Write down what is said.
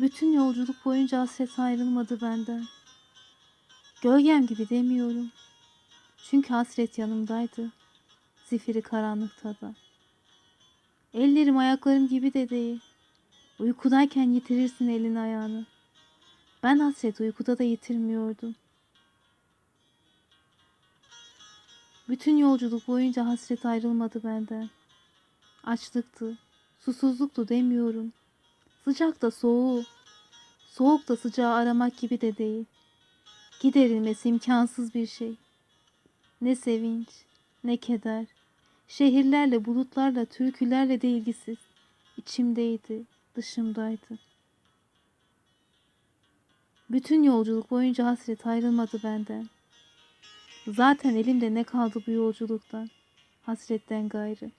Bütün yolculuk boyunca hasret ayrılmadı benden. Gölgem gibi demiyorum. Çünkü hasret yanımdaydı. Zifiri karanlıkta da. Ellerim ayaklarım gibi de değil. Uykudayken yitirirsin elini ayağını. Ben hasret uykuda da yitirmiyordum. Bütün yolculuk boyunca hasret ayrılmadı benden. Açlıktı, susuzluktu demiyorum. Sıcak da soğuğu, soğuk da sıcağı aramak gibi de değil. Giderilmesi imkansız bir şey. Ne sevinç, ne keder. Şehirlerle, bulutlarla, türkülerle de ilgisiz. İçimdeydi, dışımdaydı. Bütün yolculuk boyunca hasret ayrılmadı benden. Zaten elimde ne kaldı bu yolculuktan? Hasretten gayrı.